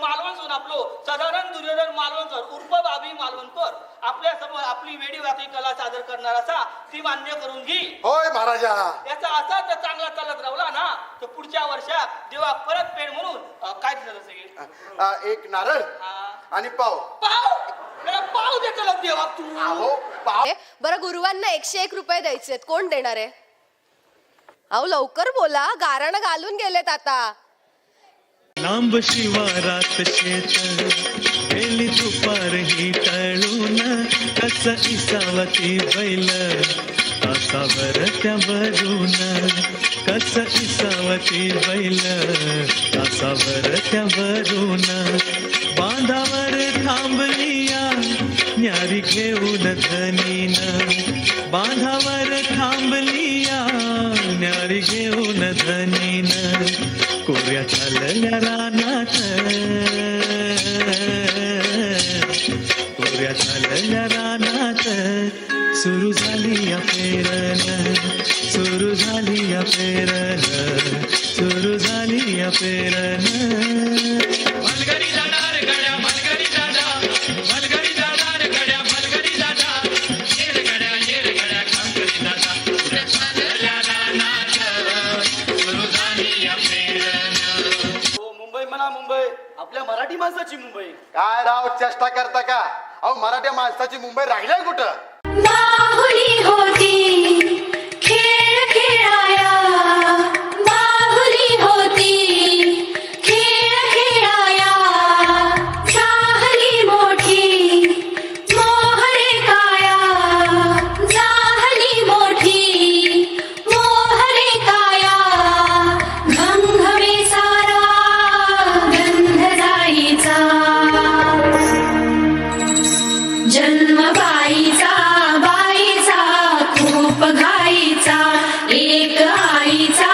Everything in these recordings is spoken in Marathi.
मालवण आपलो साधारण दुर्योधन मालवणकर उर्फ बाबी मालवणकर आपल्यासमोर आपली वेडी वाकडी कला सादर करणार असा ती मान्य करून घे. होय महाराजा. याचा असा जर चांगला चालत राहिला ना तर पुढच्या वर्षात देवा परत पेड म्हणून काय दिलं सगळे अ, एक नारळ आणि पाव. पाव? मला पाव देतो देवा तू. अहो पाव. बरं गुरुवांना एकशे एक रुपये द्यायचे कोण देणार आहे? अहो लवकर बोला. गारण घालून गेलेत आता. लांब शिवारात शेत गेली दुपार ही टळून कस इसावती बैल. तासावर त्या भरून कस इसावती बैल. तासावर त्या भरून बांधावर थांबलिया न्यारी घेऊन धनीन. बांधावर थांबलिया न्यारी घेऊन धनीन. कोऱ्या चालल्या रानात. कोऱ्या चालल्या रानात. सुरू झाली या पेरण सुरू झाली या पेरण सुरू झाली या पेरण म्हणा मुंबई आपल्या मराठी माणसाची मुंबई. काय राव चेष्टा करता का? अहो मराठ्या माणसाची मुंबई राहिलाय कुठं? एक आईचा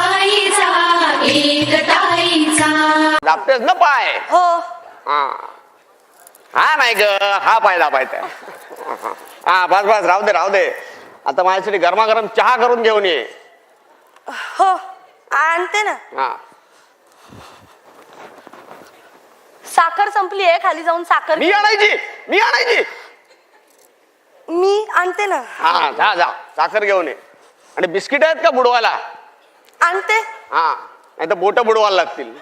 आईचा एक ताईचा. दाबतेस ना पाय? हो. हा. हा नाही ग हा पाय दाबायचा हा बस बस राहू दे राहू दे. आता माझ्यासाठी गरमागरम चहा करून घेऊन ये. हो आणते ना. हा. साखर संपली आहे खाली जाऊन साखर मी आणायची मी आणायची. मी आणते ना. हा जा जा. साखर घेऊन ये. आणि बिस्किट आहेत का बुडवायला? आणते. हा नाही तर बोट बुडवायला लागतील.